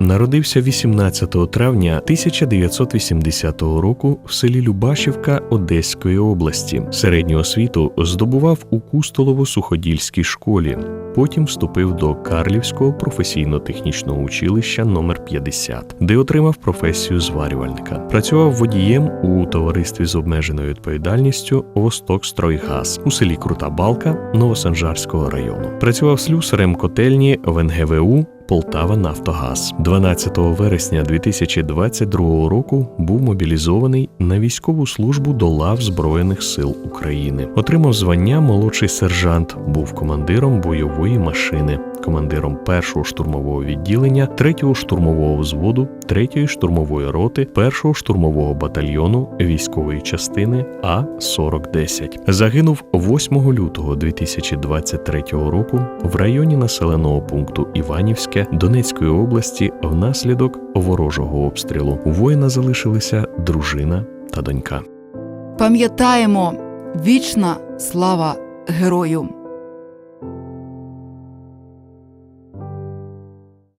народився 18 травня 1980 року в селі Любашівка Одеської області. Середню освіту здобував у Кустолово-Суходільській школі. Потім вступив до Карлівського професійно-технічного училища номер 50, де отримав професію зварювальника. Працював водієм у товаристві з обмеженою відповідальністю Восток Стройгаз у селі Крута Балка Новосанжарського району. Працював слюсарем котельні в НГВУ Полтава Нафтогаз 12 вересня 2022 року був мобілізований на військову службу до лав Збройних сил України. Отримав звання молодший сержант, був командиром бойової машини, командиром першого штурмового відділення, третього штурмового взводу, третьої штурмової роти, першого штурмового батальйону військової частини А 4010 Загинув 8 лютого 2023 року в районі населеного пункту Іванівське Донецької області внаслідок ворожого обстрілу. У воїна залишилися дружина та донька. Пам'ятаємо вічна слава герою!